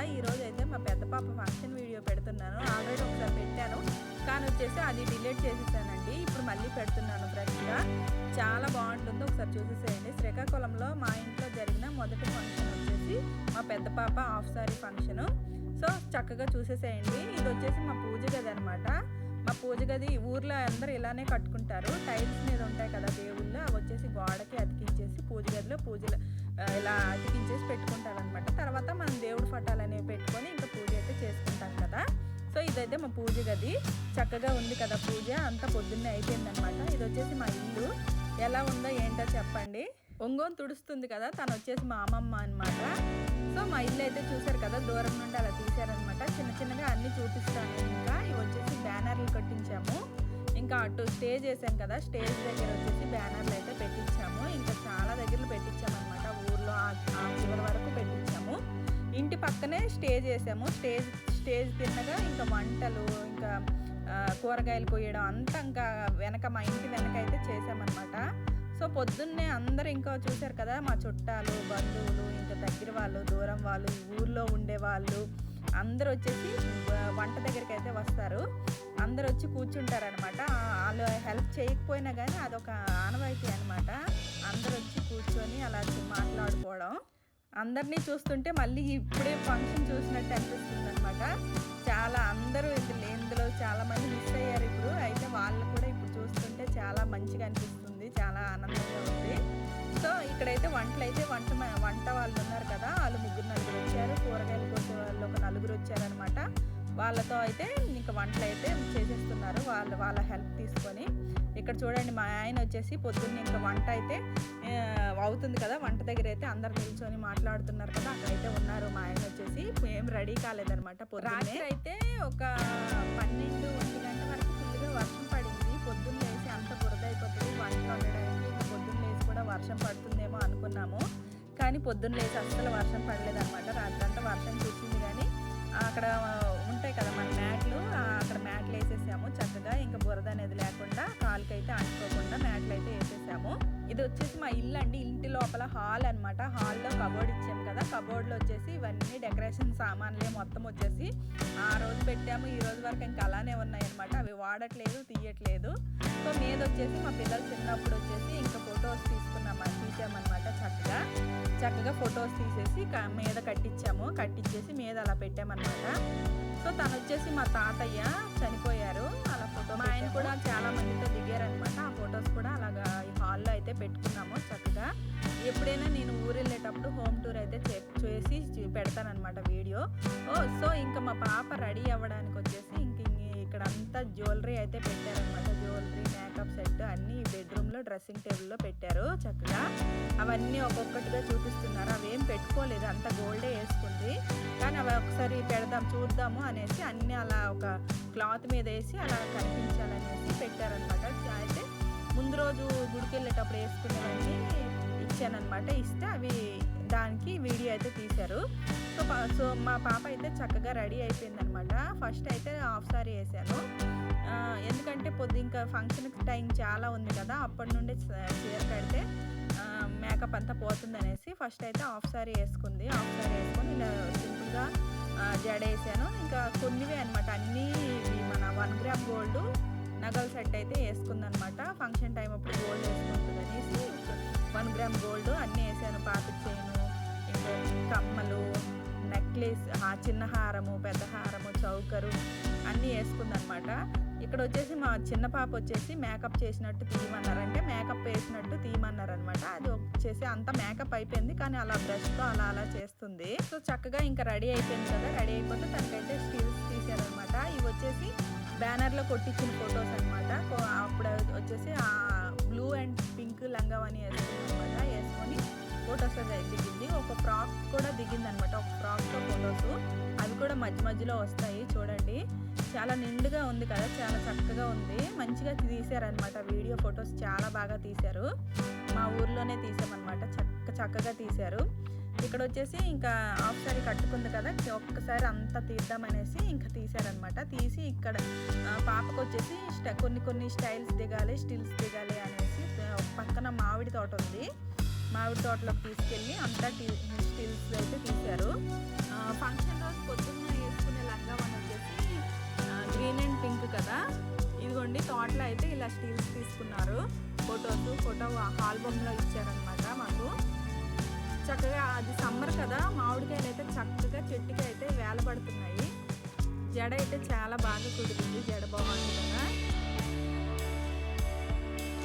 కదా ఈరోజు అయితే మా పెద్ద పాప ఫంక్షన్ వీడియో పెడుతున్నాను. ఆల్రెడీ ఒకసారి పెట్టాను. కానీ వచ్చేసి అది డిలీట్ చేసేసానండి. ఇప్పుడు మళ్ళీ పెడుతున్నాను ఫ్రెష్గా. చాలా బాగుంటుంది. ఒకసారి చూసేసేయండి. శ్రీకాకుళంలో మా ఇంట్లో జరిగిన మొదటి ఫంక్షన్ వచ్చేసి మా పెద్ద పాప హాఫ్ సారీ ఫంక్షను. సో చక్కగా చూసేసేయండి. ఇది వచ్చేసి మా పూజ గది అనమాట మా పూజ గది ఊర్లో అందరూ ఇలానే కట్టుకుంటారు. టైల్స్ మీద ఉంటాయి కదా దేవుళ్ళు. అవి వచ్చేసి గోడకి అతికించేసి పూజ గదిలో పూజలు ఇలా అతికించేసి పెట్టుకుంటారనమాట తర్వాత మనం దేవుడు పటాలు అనేవి పెట్టుకొని ఇంకా పూజ అయితే చేసుకుంటాం కదా. సో ఇదైతే మా పూజ గది. చక్కగా ఉంది కదా పూజ. అంతా పొద్దున్నే అయిపోయిందనమాట ఇది వచ్చేసి మా ఇల్లు. ఎలా ఉందో ఏంటో చెప్పండి. ఒంగోని తుడుస్తుంది కదా. తను వచ్చేసి మా అమ్మమ్మ అనమాట సో మా ఇల్లు అయితే చూసారు కదా. దూరం నుండి అలా తీసారనమాట చిన్న చిన్నగా అన్ని చూపిస్తాను ఇంకా. ఇవి వచ్చేసి బ్యానర్లు కట్టించాము. ఇంకా అటు స్టేజ్ వేసాం కదా. స్టేజ్ దగ్గర వచ్చేసి బ్యానర్లు అయితే పెట్టించాము. ఇంకా చాలా దగ్గరలు పెట్టించాము ఊర్లో ఆ చివరి వరకు పెట్టించాము. ఇంటి పక్కనే స్టేజ్ చేసాము. స్టేజ్ స్టేజ్ తిన్నగా ఇంకా వంటలు ఇంకా కూరగాయలు కొయ్యడం అంతా ఇంకా వెనక మా ఇంటి వెనక అయితే చేసామన్నమాట. సో పొద్దున్నే అందరు ఇంకా చూశారు కదా మా చుట్టాలు బంధువులు ఇంకా దగ్గర వాళ్ళు దూరం వాళ్ళు ఊర్లో ఉండే వాళ్ళు అందరూ వచ్చేసి వంట దగ్గరికి అయితే వస్తారు. అందరు వచ్చి కూర్చుంటారనమాట వాళ్ళు హెల్ప్ చేయకపోయినా కానీ అదొక ఆనవాయితీ అనమాట. అందరు వచ్చి కూర్చొని అలా మాట్లాడుకోవడం. అందరినీ చూస్తుంటే మళ్ళీ ఇప్పుడే ఫంక్షన్ చూసినట్టు అనిపిస్తుంది అనమాట చాలా అందరూ ఇందులో ఇందులో చాలా మంది మిస్ అయ్యారు ఇప్పుడు. అయితే వాళ్ళు కూడా ఇప్పుడు చూస్తుంటే చాలా మంచిగా అనిపిస్తుంది. చాలా ఆనందంగా ఉంది. సో ఇక్కడైతే వంటలు అయితే వంట వంట వాళ్ళు ఉన్నారు కదా. వాళ్ళు ముగ్గురు నలుగురు వచ్చారు. కూరగాయలు కోసే వాళ్ళు వాళ్ళతో అయితే ఇంకా వంటలు అయితే చేసేస్తున్నారు. వాళ్ళు వాళ్ళ హెల్ప్ తీసుకొని. ఇక్కడ చూడండి మా ఆయన వచ్చేసి పొద్దున్న ఇంకా వంట అయితే అవుతుంది కదా. వంట దగ్గర అయితే అందరు నిల్చొని మాట్లాడుతున్నారు కదా. అక్కడైతే ఉన్నారు మా ఆయన వచ్చేసి. ఏం రెడీ కాలేదనమాట పొద్దున్నే. అయితే ఒక పన్నెండు ఒంటి గంట వరకు ఫుల్గా వర్షం పడింది. పొద్దున్న లేసి అంత బురద అయిపోతుంది. వంట వండడానికి పొద్దున్న లేసి కూడా వర్షం పడుతుందేమో అనుకున్నాము. కానీ పొద్దున్న లేసి అస్సలు వర్షం పడలేదన్నమాట. రాత్రి అంతా వర్షం చూసింది కానీ అక్కడ ఉంటాయి కదా మన మ్యాట్లు అక్కడ మ్యాట్లు వేసేసాము చక్కగా. ఇంకా బురద అనేది లేకుండా కాలుకైతే అంటుకోకుండా మ్యాట్లు అయితే వేసేసాము. ఇది వచ్చేసి మా ఇల్లు అండి. ఇంటి లోపల హాల్ అనమాట హాల్లో కబోర్డ్ ఇచ్చాము కదా. కబోర్డ్లో వచ్చేసి ఇవన్నీ డెకరేషన్ సామాన్లే మొత్తం వచ్చేసి. ఆ రోజు పెట్టాము. ఈ రోజు వరకు ఇంకా అలానే ఉన్నాయి అనమాట అవి వాడట్లేదు తీయట్లేదు. సో మీద వచ్చేసి మా పిల్లలు చిన్నప్పుడు వచ్చేసి ఇంకా ఫొటోస్ తీసుకున్నాం. తీసామన్నమాట చక్కగా. చక్కగా ఫొటోస్ తీసేసి మీద కట్టించాము కట్టించేసి మీద అలా పెట్టామన్నమాట. సో తను వచ్చేసి మా తాతయ్య చనిపోయారు. అలా ఫోటో మా ఆయన కూడా చాలా మందితో దిగారనమాట ఆ ఫొటోస్ కూడా అలాగా హాల్లో అయితే పెట్టుకున్నాము చక్కగా. ఎప్పుడైనా నేను ఊరు వెళ్ళేటప్పుడు హోమ్ టూర్ అయితే చేసి పెడతానమాట పెడతానన్నమాట వీడియో. ఓ సో ఇంకా మా పాప రెడీ అవ్వడానికి వచ్చేసి ఇంక ఇక్కడ అంతా జ్యువెలరీ అయితే పెట్టారనమాట జ్యువెలరీ మేకప్ సెట్ అన్ని బెడ్రూమ్లో డ్రెస్సింగ్ టేబుల్లో పెట్టారు చక్కగా. అవన్నీ ఒక్కొక్కటిగా చూపిస్తున్నారు. అవేం పెట్టుకోలేదు. అంత గోల్డే వేసుకుంది. కానీ అవి ఒకసారి పెడదాం చూద్దాము అనేసి అన్నీ అలా ఒక క్లాత్ మీద వేసి అలా కనిపించాలనేసి పెట్టారనమాట అయితే ముందు రోజు గుడికి వెళ్ళేటప్పుడు వేసుకునేవన్నీ ఇచ్చానమాట ఇస్తే అవి దానికి వీడియో అయితే తీశారు. సో సో మా పాప అయితే చక్కగా రెడీ అయిపోయిందనమాట ఫస్ట్ అయితే హాఫ్ సారీ వేసాను. ఎందుకంటే పొద్దు ఇంకా ఫంక్షన్ టైం చాలా ఉంది కదా అప్పటి నుండి చీర కడితే మేకప్ అంతా పోతుంది అనేసి ఫస్ట్ అయితే హాఫ్ సారీ వేసుకుంది. హాఫ్ సారీ వేసుకొని ఇలా సింపుల్గా జడ వేసాను. ఇంకా కొన్నివే అనమాట అన్నీ మన వన్ గ్రామ్ గోల్డ్ నగల సెట్ అయితే వేసుకుందనమాట. ఫంక్షన్ టైం అప్పుడు గోల్డ్ వేసుకుంటుంది అనేసి వన్ గ్రామ్ గోల్డ్ అన్నీ వేసాను. పాత చైను ఇంకా కమ్మలు నెక్లెస్ చిన్న హారము పెద్ద హారము చౌకరు అన్నీ వేసుకుందనమాట. ఇక్కడ వచ్చేసి మా చిన్న పాప వచ్చేసి మేకప్ చేసినట్టు తీయమన్నారంటే మేకప్ వేసినట్టు తీయమన్నారనమాట. అది వచ్చేసి అంత మేకప్ అయిపోయింది. కానీ అలా బ్రష్తో అలా అలా చేస్తుంది. సో చక్కగా ఇంకా రెడీ అయిపోయింది కదా. రెడీ అయిపోతే తనకైతే స్కిల్స్ బ్యానర్లో కొట్టించిన ఫొటోస్ అనమాట అప్పుడు వచ్చేసి ఆ బ్లూ అండ్ పింక్ లంగావని వేసుకుంది అనమాట వేసుకొని ఫొటోస్ అయితే దిగింది. ఒక ఫ్రాక్ కూడా దిగింది అనమాట ఒక ఫ్రాక్తో ఫొటోస్. అవి కూడా మధ్య మధ్యలో వస్తాయి చూడండి. చాలా నిండుగా ఉంది కదా చాలా చక్కగా ఉంది. మంచిగా తీసారనమాట వీడియో ఫొటోస్. చాలా బాగా తీశారు మా ఊర్లోనే తీసామన్నమాట. చక్క చక్కగా తీశారు ఇక్కడ వచ్చేసి ఇంకా హాఫ్ సారీ కట్టుకుంది కదా ఒక్కసారి అంతా తీద్దామనేసి ఇంకా తీశారనమాట. తీసి ఇక్కడ పాపకు వచ్చేసి కొన్ని కొన్ని స్టైల్స్ దిగాలి స్టిల్స్ దిగాలి అనేసి పక్కన మామిడి తోట ఉంది. మామిడి తోటలోకి తీసుకెళ్ళి అంతా టీ స్టిల్స్ అయితే తీశారు. ఫంక్షన్ రోజు పొద్దున్న వేసుకునే లంగా వన్ వచ్చేసి గ్రీన్ అండ్ పింక్ కదా. ఇదిగోండి తోటలో అయితే ఇలా స్టీల్స్ తీసుకున్నారు. ఫొటోస్ ఫోటో ఆల్బమ్లో ఇచ్చారనమాట మాకు. చక్కగా అది సమ్మర్ కదా మామిడికాయలు అయితే చక్కగా చెట్టుకి అయితే వేలపడుతున్నాయి జడ అయితే చాలా బాగా కుదిరింది జడ బాగుంది కదా.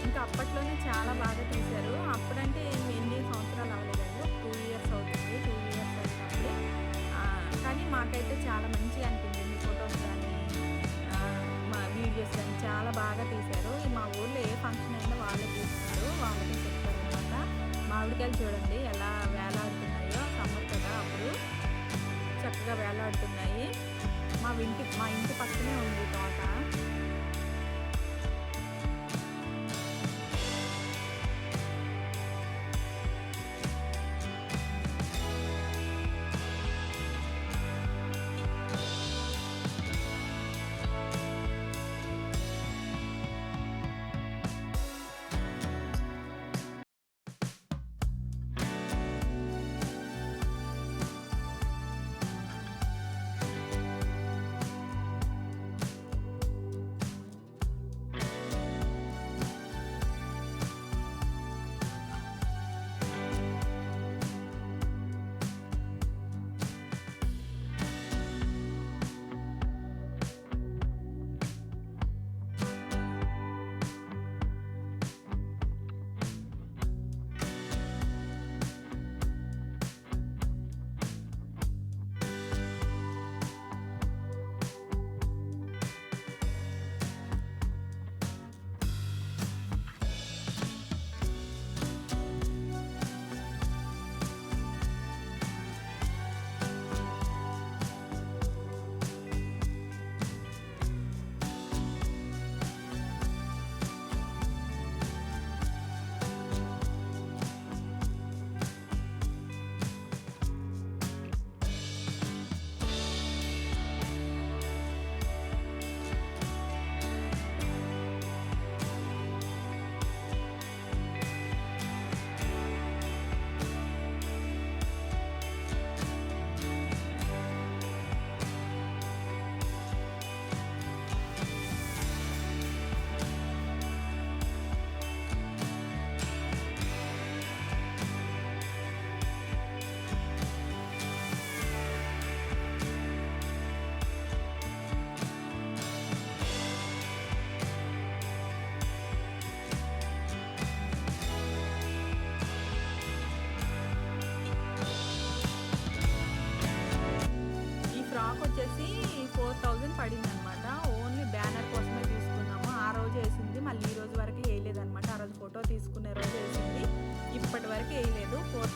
ఇంకా అప్పట్లోనే చాలా బాగా తీశారు. అప్పుడంటే ఎన్ని సంవత్సరాలు అవ్వలేదండి టూ ఇయర్స్ అవుతుంది టూ ఇయర్స్ అయినప్పుడు. కానీ మాకైతే చాలా మంచిగా అనిపించింది. మామిడికాయలు చూడండి ఎలా వేలాడుతున్నాయో. సమ్మర్ కదా అప్పుడు. చక్కగా వేలాడుతున్నాయి. మా ఇంటి మా ఇంటి పక్కనే ఉంది తోట.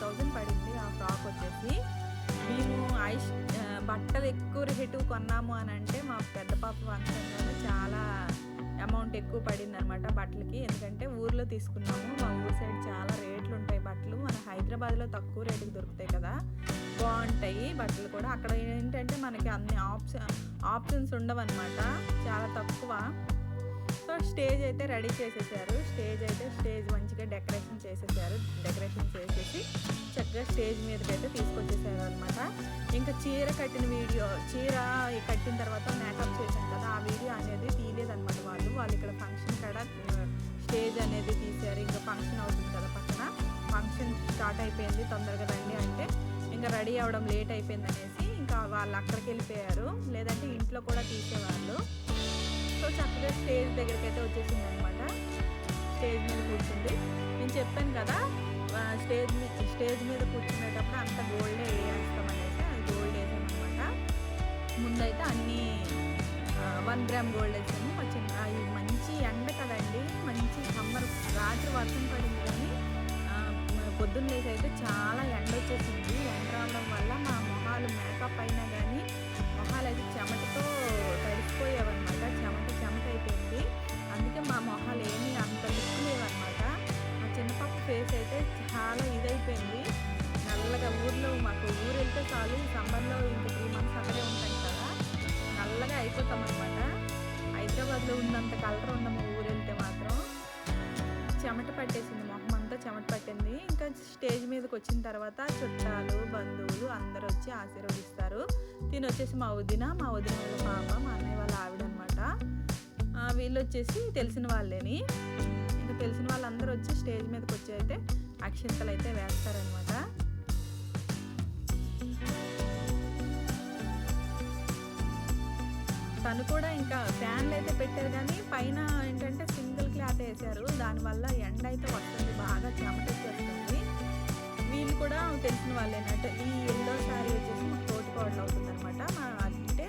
థౌజండ్ పడింది ఆ ఫ్రాక్ వచ్చేసి. మేము ఐష్ బట్టలు ఎక్కువ రేటు కొన్నాము అని అంటే మా పెద్ద పాప ఫంక్షన్లో చాలా అమౌంట్ ఎక్కువ పడింది అనమాట బట్టలకి. ఎందుకంటే ఊర్లో తీసుకున్నాము మా ఊరు సైడ్ చాలా రేట్లు ఉంటాయి బట్టలు. మన హైదరాబాద్లో తక్కువ రేటుకి దొరుకుతాయి కదా బాగుంటాయి బట్టలు కూడా. అక్కడ ఏంటంటే మనకి అన్ని ఆప్షన్ ఆప్షన్స్ ఉండవన్నమాట చాలా తక్కువ. సో స్టేజ్ అయితే రెడీ చేసేసారు. స్టేజ్ అయితే స్టేజ్ మంచిగా డెకరేషన్ చేసేసారు. డెకరేషన్ చేసేసి చక్కగా స్టేజ్ మీదకి అయితే తీసుకొచ్చేసారు అనమాట ఇంకా చీర కట్టిన వీడియో చీర కట్టిన తర్వాత మేకప్ చేశాను కదా ఆ వీడియో అనేది తీయలేదన్నమాట వాళ్ళు. వాళ్ళు ఇక్కడ ఫంక్షన్ కూడా స్టేజ్ అనేది తీశారు. ఇంకా ఫంక్షన్ అవుతుంది కదా పక్కన. ఫంక్షన్ స్టార్ట్ అయిపోయింది. తొందరగా రండి అంటే ఇంకా రెడీ అవ్వడం లేట్ అయిపోయింది అనేసి ఇంకా వాళ్ళు అక్కడికి వెళ్ళిపోయారు. లేదంటే ఇంట్లో కూడా తీసేవాళ్ళు. సో చక్కగా స్టేజ్ దగ్గరికి అయితే వచ్చేసింది అనమాట స్టేజ్ మీద కూర్చుంది. నేను చెప్పాను కదా స్టేజ్ మీద స్టేజ్ మీద కూర్చునేటప్పుడు అంత గోల్డే వేస్తామనేసి అది గోల్డ్ వేసామన్నమాట ముందైతే అన్నీ వన్ గ్రామ్ గోల్డ్ వేసాము. మా చిన్న అవి మంచి ఎండ కదండి మంచి సమ్మర్ రాత్రి వర్షం పడింది కానీ ఆ, పొద్దున్న అయితే చాలా ఎండ వచ్చేసింది. ఎండ రావడం వల్ల మా మొహాలు మేకప్ అయినా కానీ మొహాలు అయితే చెమటతో చాలా ఇదైపోయింది. నల్లగా ఊర్లో మాకు ఊరు వెళ్తే చాలు సమ్మర్లో ఇంక త్రీ మంత్స్ అక్కడే ఉంటాం కదా. నల్లగా అయిపోతాం అనమాట హైదరాబాద్లో ఉన్నంత కలర్ ఉండము ఊరు వెళ్తే మాత్రం చెమట పట్టేసింది. మొహం అంతా చెమట పట్టింది. ఇంకా స్టేజ్ మీదకి వచ్చిన తర్వాత చుట్టాలు బంధువులు అందరూ వచ్చి ఆశీర్వదిస్తారు. తిని వచ్చేసి మా వదిన మా వదిన వాళ్ళ పాప మా అన్నయ్య వాళ్ళ ఆవిడ అనమాట వీళ్ళు వచ్చేసి తెలిసిన వాళ్ళేని. ఇంకా తెలిసిన వాళ్ళందరూ వచ్చి స్టేజ్ మీదకి వచ్చి అయితే అక్షింతలు అయితే వేస్తారనమాట తను కూడా ఇంకా ఫ్యాన్లు అయితే పెట్టారు కానీ పైన ఏంటంటే సింగిల్ క్లాత్ వేసారు దానివల్ల ఎండ అయితే వస్తుంది బాగా చెమటొచ్చేస్తుంది. వీళ్ళు కూడా తెలిసిన వాళ్ళేనట్టు ఈ ఎల్లో శారీ వచ్చేసి మా తోటి కోడలు అవుతుంది అనమాట మా అంటే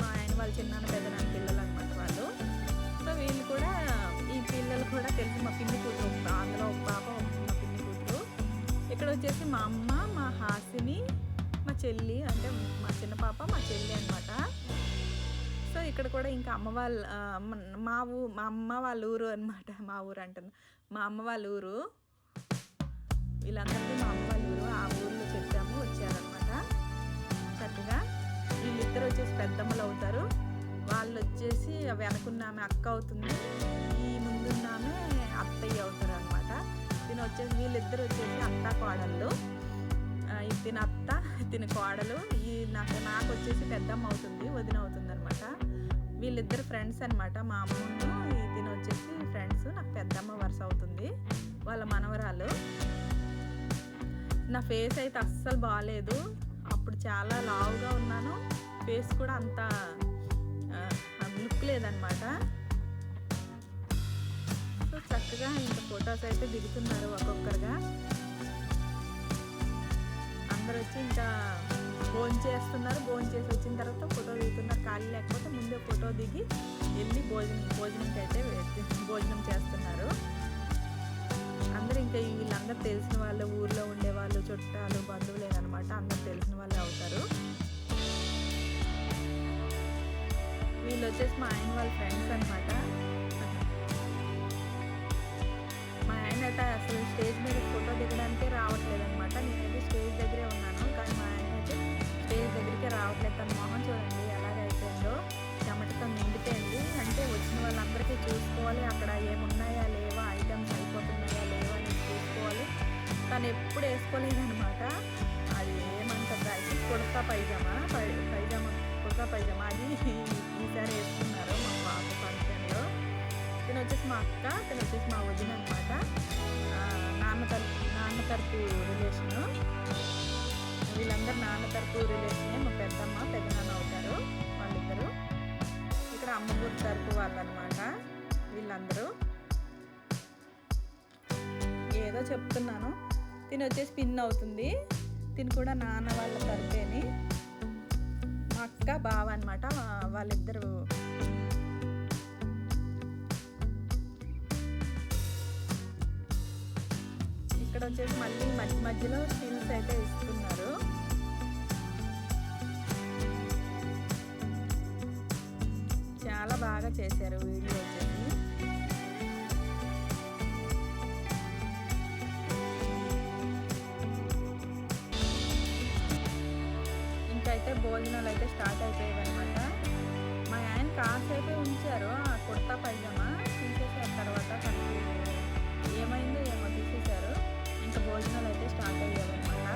మా ఆయన వాళ్ళ చిన్నాన్న పెద్దనాన్న పిల్లలు అనమాట వాళ్ళు. సో వీళ్ళు కూడా ఈ పిల్లలు కూడా తెలిసి మా పిల్లి వచ్చేసి మా అమ్మ మా హాసిని మా చెల్లి అంటే మా చిన్న పాప మా చెల్లి అనమాట సో ఇక్కడ కూడా ఇంకా అమ్మ వాళ్ళ మా ఊ మా అమ్మ వాళ్ళ ఊరు అనమాట మా ఊరు అంటున్నా. మా అమ్మ వాళ్ళ ఊరు. వీళ్ళందరికీ మా అమ్మ వాళ్ళ ఊరు ఆ ఊర్లో చెప్పాము వచ్చారనమాట చక్కగా వీళ్ళిద్దరు వచ్చేసి పెద్దమ్మలు అవుతారు. వాళ్ళు వచ్చేసి వెనకున్న ఆమె అక్క అవుతుంది. ఈ ముందున్న ఆమె అత్తయ్య అవుతారు తిని వచ్చేసి వీళ్ళిద్దరు వచ్చేసి అత్త కోడళ్ళు. ఆ, తిన అత్త తిన కోడలు. ఈ నాకు నాకు వచ్చేసి పెద్దమ్మ అవుతుంది వదిన అవుతుంది అనమాట వీళ్ళిద్దరు ఫ్రెండ్స్ అనమాట మా అమ్మను ఈ తిన వచ్చేసి ఫ్రెండ్స్ నాకు పెద్దమ్మ వరుస అవుతుంది వాళ్ళ మనవరాలు. నా ఫేస్ అయితే అస్సలు బాగాలేదు అప్పుడు చాలా లావుగా ఉన్నాను. ఫేస్ కూడా అంత లుక్ లేదనమాట చక్కగా ఇంకా ఫొటోస్ అయితే దిగుతున్నారు ఒక్కొక్కరుగా. అందరూ వచ్చి ఇంకా భోజనం చేస్తున్నారు. భోజనం చేసి వచ్చిన తర్వాత ఫోటో దిగుతున్నారు. ఖాళీ లేకపోతే ముందే ఫోటో దిగి వెళ్ళి భోజనం భోజనంకి అయితే భోజనం చేస్తున్నారు. అందరూ ఇంకా వీళ్ళందరూ తెలిసిన వాళ్ళు ఊర్లో ఉండే వాళ్ళు చుట్టాలు బంధువులేనమాట అందరూ తెలిసిన వాళ్ళే అవుతారు. వీళ్ళు వచ్చేసి మా ఆయన వాళ్ళ ఫ్రెండ్స్ అనమాట అయితే అసలు స్టేజ్ మీద ఫోటో దిగడానికే రావట్లేదు అనమాట నేనైతే స్టేజ్ దగ్గరే ఉన్నాను. కానీ మా ఆయన అయితే స్టేజ్ దగ్గరికి రావట్లేదు. తన మొహం చూడండి ఎలాగైపోయిందో చెమటతో నిండిపోయింది. అంటే వచ్చిన వాళ్ళందరికీ చూసుకోవాలి. అక్కడ ఏమున్నాయా లేవా? ఐటమ్స్ అయిపోతున్నాయా లేవా అని చూసుకోవాలి. తను ఎప్పుడు వేసుకోలేదనమాట అది ఏమంటారు అది కుర్తా పైజామా? పై పైజామా? కుర్తా పైజామా? అది ఈసారి వేసుకున్నారు మా పాప ఫంక్షన్. తను వచ్చేసి మా అక్క తను వచ్చేసి మా వదిన అనమాట నాన్న తరపు నాన్న తరపు రిలేషను. వీళ్ళందరూ నాన్న తరపు రిలేషనే మా పెద్దమ్మ పెద్దనాన్న అవుతారు వాళ్ళిద్దరు. ఇక్కడ అమ్మగూరు తరపు వాళ్ళు అనమాట వీళ్ళందరూ. ఏదో చెప్తున్నాను. తిని వచ్చేసి పిన్ అవుతుంది. తిని కూడా నాన్న వాళ్ళ తరపేని. మా అక్క బావ అనమాట వాళ్ళిద్దరు. ఇక్కడ వచ్చేసి మళ్ళీ మధ్య మధ్యలో స్టిల్స్ అయితే ఇస్తున్నారు. చాలా బాగా చేశారు వీడియో వచ్చేసి. ఇంకైతే భోజనాలు అయితే స్టార్ట్ అయిపోయాయి అనమాట మా ఆయన కాసేపే ఉంచారు ఆ కుర్తా పైజామా తీసేసారు తర్వాత తనకి ఏమైందో ఏమో ఇంకా భోజనాలు అయితే స్టార్ట్ అయ్యాయి అనమాట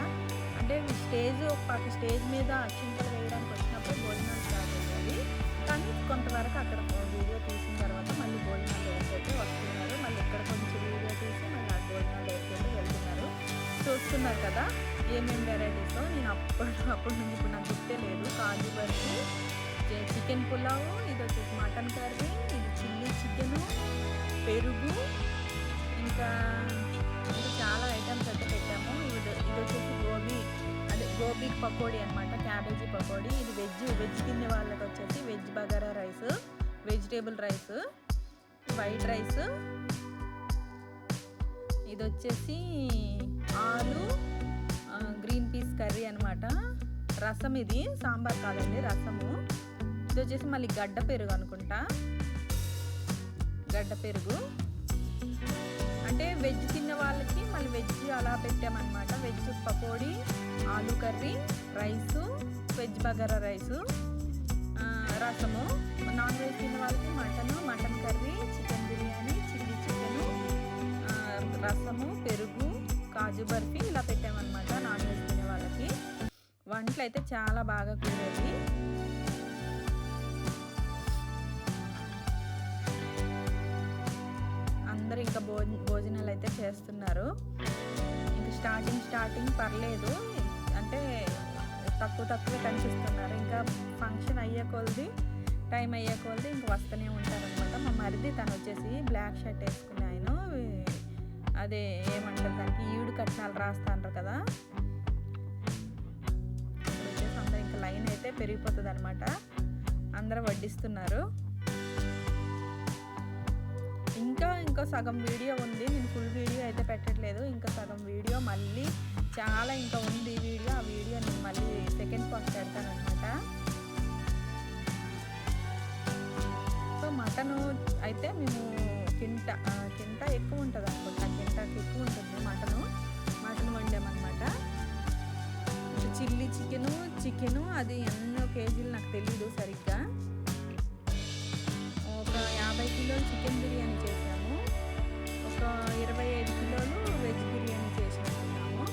అంటే స్టేజ్ ఒక పక్క స్టేజ్ మీద అక్షింతలు వేయడానికి వచ్చినప్పుడు భోజనాలు స్టార్ట్ అయ్యాయి. కానీ కొంతవరకు అక్కడ వీడియో తీసిన తర్వాత మళ్ళీ భోజనాలు వేసుకుంటే వస్తున్నారు. మళ్ళీ ఇక్కడ కొంచెం వీడియో తీసి మళ్ళీ ఆ భోజనాలు వేసుకుంటే వెళ్తున్నారు. చూస్తున్నారు కదా ఏమేమి వెరైటీస్. నేను అప్పుడు అప్పుడు నుంచి ఇప్పుడు నాకు గుర్తే లేదు. కాజు బర్ఫీ చికెన్ పులావ్ ఇది వచ్చేసి మటన్ కర్రీ ఇది చిల్లీ చికెను పెరుగు ఇంకా చాలా ఐటమ్స్ అయితే పెట్టాము. ఇది ఇది వచ్చేసి గోబీ. అదే గోబీ పకోడీ అనమాట క్యాబేజీ పకోడీ. ఇది వెజ్ వెజ్ తినే వాళ్ళకి వచ్చేసి veg bagara rice vegetable rice white rice ఇది వచ్చేసి ఆలు గ్రీన్ పీస్ కర్రీ అనమాట రసం ఇది సాంబార్ కాదండి రసము. ఇది వచ్చేసి మళ్ళీ గడ్డ పెరుగు అనుకుంటా. గడ్డ పెరుగు. అంటే వెజ్ తిన్న వాళ్ళకి మళ్ళీ వెజ్ అలా పెట్టామన్నమాట. వెజ్ పకోడీ ఆలు curry rice veg bagara rice రసము. నాన్ వెజ్ తిన్న వాళ్ళకి mutton mutton curry chicken biryani chilli chicken రసము పెరుగు కాజు బర్ఫీ ఇలా పెట్టామన్నమాట నాన్ వెజ్ తినే వాళ్ళకి. వంటలు అయితే చాలా బాగా కుదిరేది ఇంకా భోజ భోజనాలు అయితే చేస్తున్నారు. ఇంకా స్టార్టింగ్ స్టార్టింగ్ పర్లేదు. అంటే తక్కువ తక్కువ కనిపిస్తున్నారు ఇంకా ఫంక్షన్ అయ్యే కొలది టైం అయ్యే కొలది ఇంకా వస్తూనే ఉంటారనమాట. మా మరిది తను వచ్చేసి బ్లాక్ షర్ట్ వేసుకుని ఆయన. అదే ఏమంటారు దానికి? ఈడు కట్నాలు రాస్తాంటారు కదా. ఇప్పుడు వచ్చేసి అందరు ఇంకా లైన్ అయితే పెరిగిపోతుంది అనమాట అందరూ వడ్డిస్తున్నారు. ఇంకా ఇంకో సగం వీడియో ఉంది. నేను ఫుల్ వీడియో అయితే పెట్టట్లేదు. ఇంకా సగం వీడియో మళ్ళీ చాలా ఇంకా ఉంది వీడియో. ఆ వీడియో నేను మళ్ళీ సెకండ్ పార్ట్ పెడతాను అనమాట సో మటన్ అయితే మేము కింట కింట ఎక్కువ ఉంటుంది అనుకుంటా. కింటకి ఎక్కువ ఉంటుంది మటను. మటన్ వండామన్నమాట. చిల్లీ చికెను చికెను అది ఎన్నో కేజీలు నాకు తెలీదు సరిగ్గా. యాభై కిలోలు చికెన్ బిర్యానీ చేసాము ఒక ఇరవై ఐదు కిలోలు వెజ్ బిర్యానీ చేసినట్టున్నాము.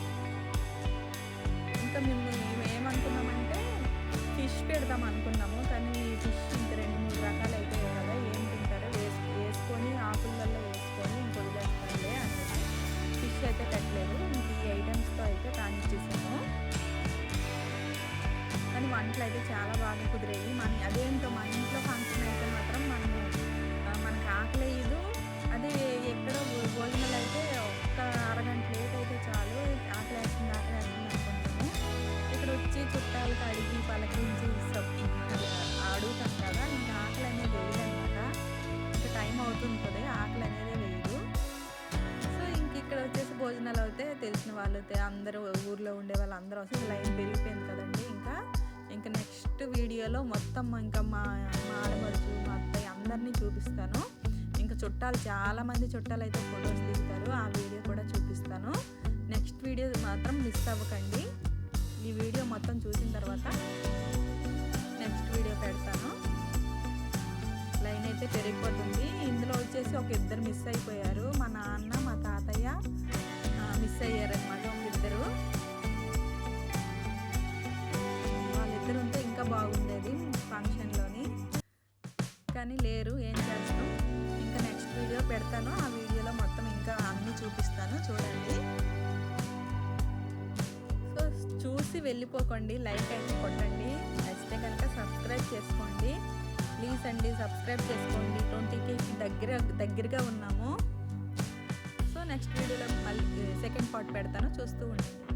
ఇంకా మేము మేము ఏమనుకున్నామంటే ఫిష్ పెడదాం అనుకున్నాము. తెలిసిన వాళ్ళు అందరూ ఊర్లో ఉండే వాళ్ళు అందరూ వస్తే లైన్ పెరిగిపోయింది కదండి. ఇంకా ఇంకా నెక్స్ట్ వీడియోలో మొత్తం ఇంకా మా మా ఆడపడుచు మా అత్తయ్య అందరినీ చూపిస్తాను. ఇంకా చుట్టాలు చాలా మంది చుట్టాలు అయితే ఫొటోస్ తీస్తారు ఆ వీడియో కూడా చూపిస్తాను. నెక్స్ట్ వీడియో మాత్రం మిస్ అవ్వకండి. ఈ వీడియో మొత్తం చూసిన తర్వాత నెక్స్ట్ వీడియో పెడతాను. లైన్ అయితే పెరిగిపోతుంది. ఇందులో వచ్చేసి ఒక ఇద్దరు మిస్ అయిపోయారు. మా నాన్న మా తాతయ్య మిస్ అయ్యారనమాట వాళ్ళిద్దరు వాళ్ళిద్దరు ఉంటే ఇంకా బాగుండేది ఫంక్షన్లోని. కానీ లేరు ఏం చేస్తాం? ఇంకా నెక్స్ట్ వీడియో పెడతాను. ఆ వీడియోలో మొత్తం ఇంకా అన్నీ చూపిస్తాను. చూడండి. సో చూసి వెళ్ళిపోకండి. లైక్ అయితే కొట్టండి. నచ్చితే కనుక సబ్స్క్రైబ్ చేసుకోండి. ప్లీజ్ అండి సబ్స్క్రైబ్ చేసుకోండి. ట్వంటీ కేకి దగ్గర దగ్గరగా ఉన్నాము. నెక్స్ట్ వీడియోలో మళ్ళీ సెకండ్ పార్ట్ పెడతాను. చూస్తూ ఉండండి.